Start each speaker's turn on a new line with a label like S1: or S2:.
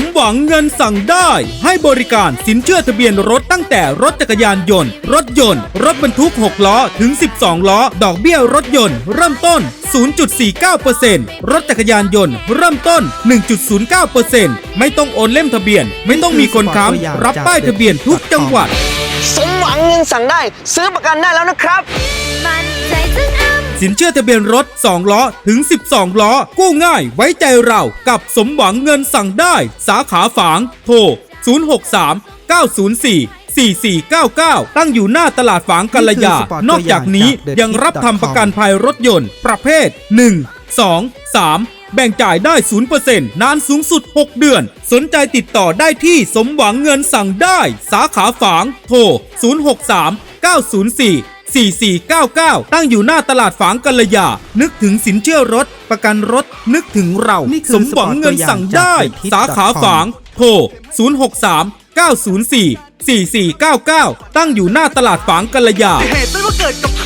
S1: มหวัง
S2: เงินสั่งได้ ให้บริการสินเชื่อทะเบียนรถตั้งแต่รถจักรยานยนต์ รถยนต์ รถบรรทุก 6 ล้อ ถึง 12 ล้อ ดอกเบี้ยรถยนต์ เริ่มต้น 0.49%รถจักรยานยนต์ เริ่มต้น 1.09%ไม่ต้องโอนเล่มทะเบียน ไม่ต้องมีคนค้ำรับป้ายทะเบียนทุกจังหวัด
S3: สมหวังเงินสั่งได้ ซื้อประกันได้แล้วนะครับ
S1: มั่นใจถึงอ้ำ
S2: สินเชื่อทะเบียนรถ 2 ล้อถึง 12 ล้อ กู้ง่ายไว้ใจเรากับสมหวังเงินสั่งได้ สาขาฝาง โทร 063 904 4499 ตั้งอยู่หน้าตลาดฝางกัลยา
S4: นอ
S2: กจากนี้ยังรับทำประกันภัยรถยนต์ ประเภท 1 2 3 แบ่งจ่ายได้ 0%นานสูงสุด 6 เดือน สนใจติดต่อได้ที่สมหวังเงินสั่งได้ สาขาฝาง โทร 063 904 4499 ตั้งอยู่หน้าตลาดฝางกัลยา นึกถึงสินเชื่อรถ ประกันรถ นึกถึงเรา
S4: นี่คือ
S2: สมหวังเงินสั่งได้
S4: สปอร์ตตัวอย่างจาก
S2: สาขาฝาง โทร 063 904 4499 ตั้งอยู่หน้าตลาดฝางกัลยา
S5: เหตุไม่ว่าเกิดกับใครหรือว่า